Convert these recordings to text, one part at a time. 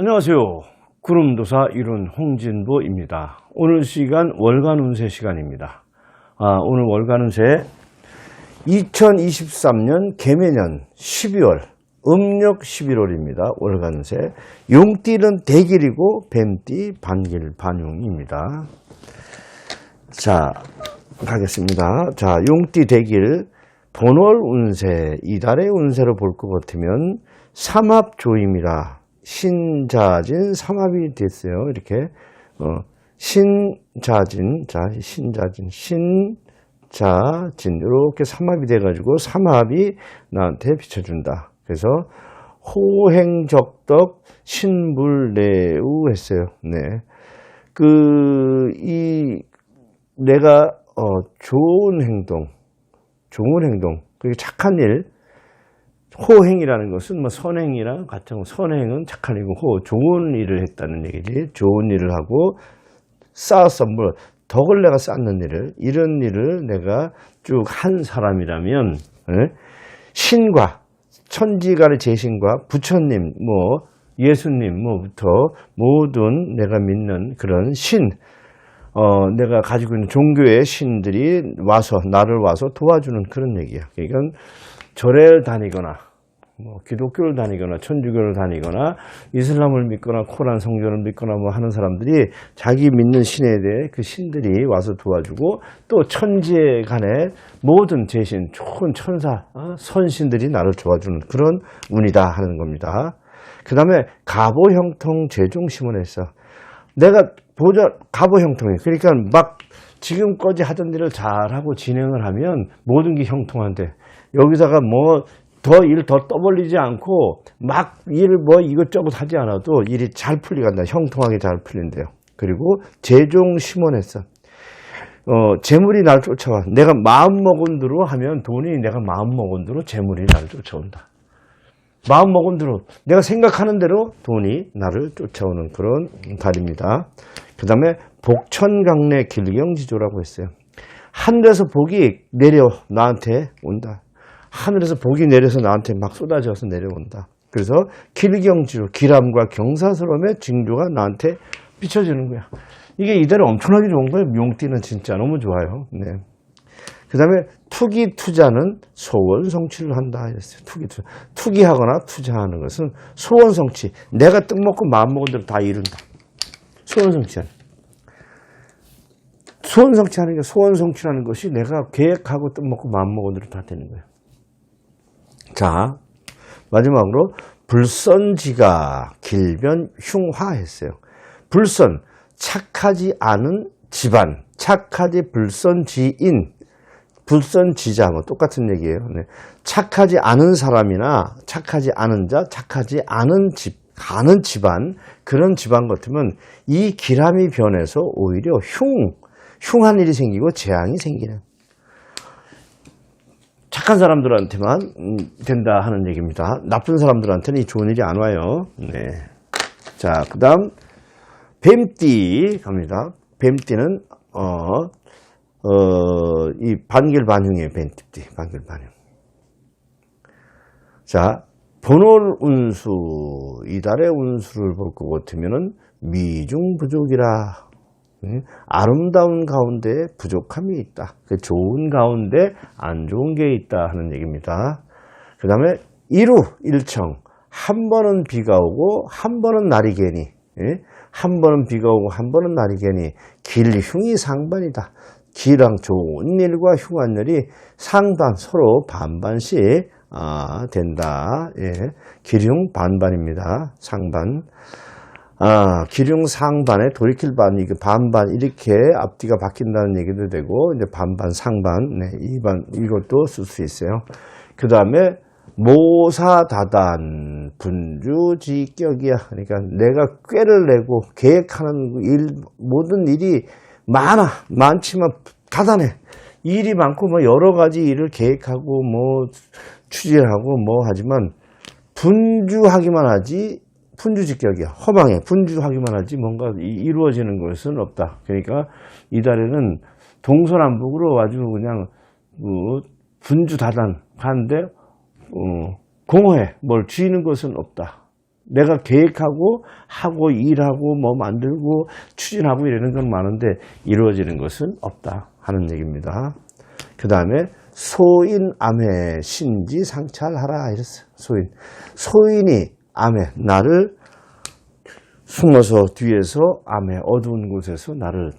안녕하세요. 구름도사 이룬 홍진보입니다. 오늘 시간 월간 운세 시간입니다. 아, 오늘 월간 운세 2023년 개매년 12월 음력 11월입니다. 월간 운세 용띠는 대길이고 뱀띠 반길 반용입니다. 자, 가겠습니다. 자, 용띠 대길 본월 운세, 이달의 운세로 볼 것 같으면 삼합조입니다. 신자진 삼합이 됐어요. 이렇게 어, 신자진, 자 신자진, 신자진 이렇게 삼합이 돼가지고 삼합이 나한테 비춰준다. 그래서 호행적덕 신물내우 했어요. 네, 그 이 내가 어, 좋은 행동, 좋은 행동, 그리고 착한 일, 호행이라는 것은 뭐 선행이랑 같은 거. 선행은 착한 일이고 호 좋은 일을 했다는 얘기지. 좋은 일을 하고 쌓았어 뭘 덕을 내가 쌓는 일을 이런 일을 내가 쭉 한 사람이라면 에? 신과 천지간의 제신과 부처님 뭐 예수님 뭐부터 모든 내가 믿는 그런 신 어, 내가 가지고 있는 종교의 신들이 와서, 나를 와서 도와주는 그런 얘기야. 그러니까 절에를 다니거나, 뭐, 기독교를 다니거나, 천주교를 다니거나, 이슬람을 믿거나, 코란 성경을 믿거나 뭐 하는 사람들이 자기 믿는 신에 대해 그 신들이 와서 도와주고, 또 천지에 간에 모든 제신, 좋은 천사, 어, 선신들이 나를 도와주는 그런 운이다 하는 겁니다. 그 다음에 갑오 형통 제중심을 했어. 내가 보자 갑오 형통이 그러니까 막 지금까지 하던 일을 잘하고 진행을 하면 모든 게 형통한데 여기다가 뭐 더 일 더 떠벌리지 않고 막 일 뭐 이것저것 하지 않아도 일이 잘 풀리간다 형통하게 잘 풀린대요 그리고 재종 심원했어 어 재물이 날 쫓아와 내가 마음 먹은 대로 하면 돈이 내가 마음 먹은 대로 재물이 나를 쫓아온다 마음 먹은 대로 내가 생각하는 대로 돈이 나를 쫓아오는 그런 달입니다. 그 다음에 복천강내 길경지조라고 했어요. 하늘에서 복이 내려 나한테 온다. 하늘에서 복이 내려서 나한테 막 쏟아져서 내려온다. 그래서 길경지조, 기람과 경사스러움의 징조가 나한테 비춰지는 거야. 이게 이대로 엄청나게 좋은 거예요. 용띠는 진짜 너무 좋아요. 네. 그 다음에 투기 투자는 소원 성취를 한다 했어요. 투기 투자. 투기하거나 투자하는 것은 소원 성취. 내가 뜻 먹고 마음 먹은 대로 다 이룬다. 소원 성취하는. 소원 성취하는 게 소원 성취라는 것이 내가 계획하고 뜻 먹고 마음 먹은 대로 다 되는 거예요. 자, 마지막으로 불선지가 길변 흉화했어요. 불선, 착하지 않은 집안, 착하지 불선지인, 불선지자 뭐 똑같은 얘기예요. 네. 착하지 않은 사람이나 착하지 않은 자, 착하지 않은 집, 가는 집안 그런 집안 같으면 이 기람이 변해서 오히려 흉, 흉한 일이 생기고 재앙이 생기는 착한 사람들한테만 음, 된다 하는 얘기입니다. 나쁜 사람들한테는 이 좋은 일이 안 와요. 네. 자, 그 다음 뱀띠 갑니다. 뱀띠는 어, 어, 이 반길반흉이에요, 뱀띠, 반길반흉. 자, 본월 운수, 이달의 운수를 볼 것 같으면은 미중부족이라. 응? 아름다운 가운데 부족함이 있다. 그 좋은 가운데 안 좋은 게 있다 하는 얘기입니다. 그 다음에 일우, 일청. 한 번은 비가 오고, 한 번은 날이 개니. 예? 한 번은 비가 오고, 한 번은 날이 개니. 길 흉이 상반이다. 기랑 좋은 일과 흉한 일이 상반 서로 반반씩 아, 된다. 예. 기륭 반반입니다. 상반. 아, 기륭 상반에 돌이킬 반, 이게 반반, 이렇게 앞뒤가 바뀐다는 얘기도 되고, 이제 반반, 상반, 네, 이반, 이것도 쓸 수 있어요. 그 다음에 모사다단, 분주지격이야. 그러니까 내가 꾀를 내고 계획하는 일, 모든 일이 많아. 많지만 다단해. 일이 많고 뭐 여러 가지 일을 계획하고 뭐 추진하고 뭐 하지만 분주하기만 하지 분주직격이야. 허망해. 분주하기만 하지 뭔가 이- 이루어지는 것은 없다. 그러니까 이달에는 동서남북으로 아주 그냥 뭐 분주다단한데 어, 공허해. 뭘 쥐는 것은 없다. 내가 계획하고 하고 일하고 뭐 만들고 추진하고 이러는 건 많은데 이루어지는 것은 없다 하는 얘기입니다. 그 다음에 소인 암해 신지 상찰하라 이랬어요. 소인 소인이 암해 나를 숨어서 뒤에서 암해 어두운 곳에서 나를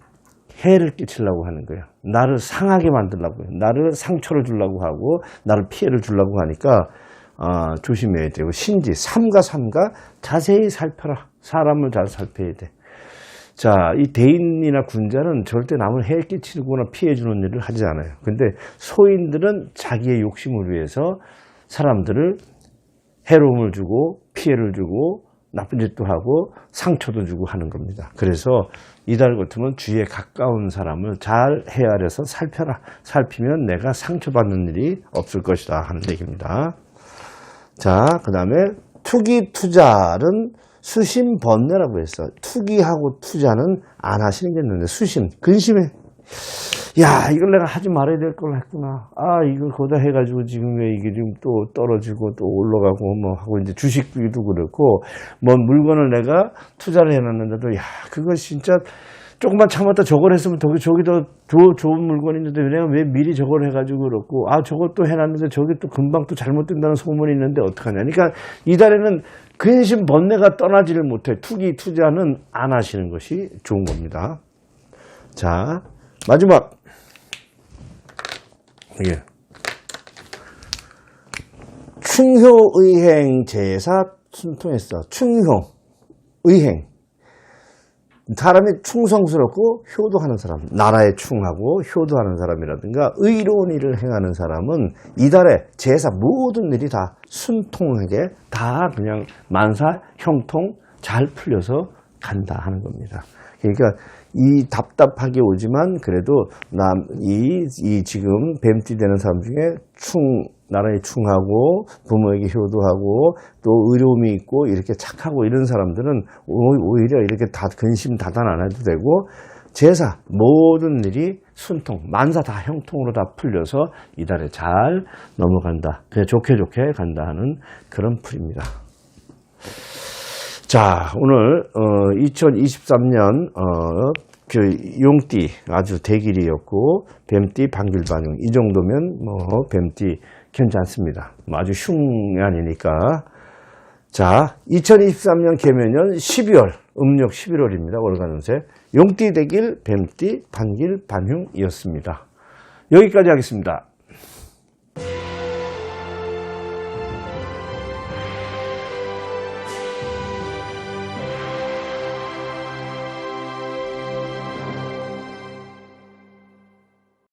해를 끼치려고 하는 거예요. 나를 상하게 만들려고 해요. 나를 상처를 주려고 하고 나를 피해를 주려고 하니까 아, 조심해야 되고 신지 삼가 삼가 자세히 살펴라. 사람을 잘 살펴야 돼. 자, 이 대인이나 군자는 절대 남을 해 끼치거나 피해 주는 일을 하지 않아요. 근데 소인들은 자기의 욕심을 위해서 사람들을 해로움을 주고 피해를 주고 나쁜 짓도 하고 상처도 주고 하는 겁니다. 그래서 이달 같으면 주위에 가까운 사람을 잘 헤아려서 살펴라. 살피면 내가 상처받는 일이 없을 것이다 하는 얘기입니다. 자, 그 다음에 투기 투자는 수심 번뇌라고 했어. 투기하고 투자는 안 하시는 게 있는데 수심, 근심해. 야, 이걸 내가 하지 말아야 될 걸 했구나. 아, 이걸 거다 해가지고 지금 왜 이게 지금 또 떨어지고 또 올라가고 뭐 하고 이제 주식도 그렇고 뭐 물건을 내가 투자를 해놨는데도 야, 그거 진짜 조금만 참았다 저걸 했으면 저기, 저기 더 조- 좋은 물건이 있는데 내가 왜 미리 저걸 해가지고 그렇고 아, 또 해놨는데 저게 또 금방 또 잘못된다는 소문이 있는데 어떡하냐. 그러니까 이달에는 근심 번뇌가 떠나지를 못해. 투기, 투자는 안 하시는 것이 좋은 겁니다. 자, 마지막. 예. 충효의행 제사 순통했어. 충효, 의행. 사람이 충성스럽고 효도하는 사람, 나라에 충하고 효도하는 사람이라든가 의로운 일을 행하는 사람은 이달에 제사 모든 일이 다 순통하게 다 그냥 만사 형통 잘 풀려서 간다 하는 겁니다. 그러니까 이 답답하게 오지만 그래도 남, 이, 이 지금 뱀띠 되는 사람 중에 충, 나라에 충하고 부모에게 효도하고 또 의로움이 있고 이렇게 착하고 이런 사람들은 오- 오히려 이렇게 다 근심 다단 안 해도 되고 제사 모든 일이 순통 만사 다 형통으로 다 풀려서 이달에 잘 넘어간다. 그냥 좋게 좋게 간다 하는 그런 풀입니다. 자, 오늘 어, 2023년 어, 그 용띠 아주 대길이었고 뱀띠 반길반용 이 정도면 뭐 뱀띠 괜찮습니다. 뭐 아주 흉년이니까 자, 2023년 개면년 12월 음력 11월입니다. 월간 운세 용띠 대길 뱀띠 반길 반흉이었습니다. 여기까지 하겠습니다.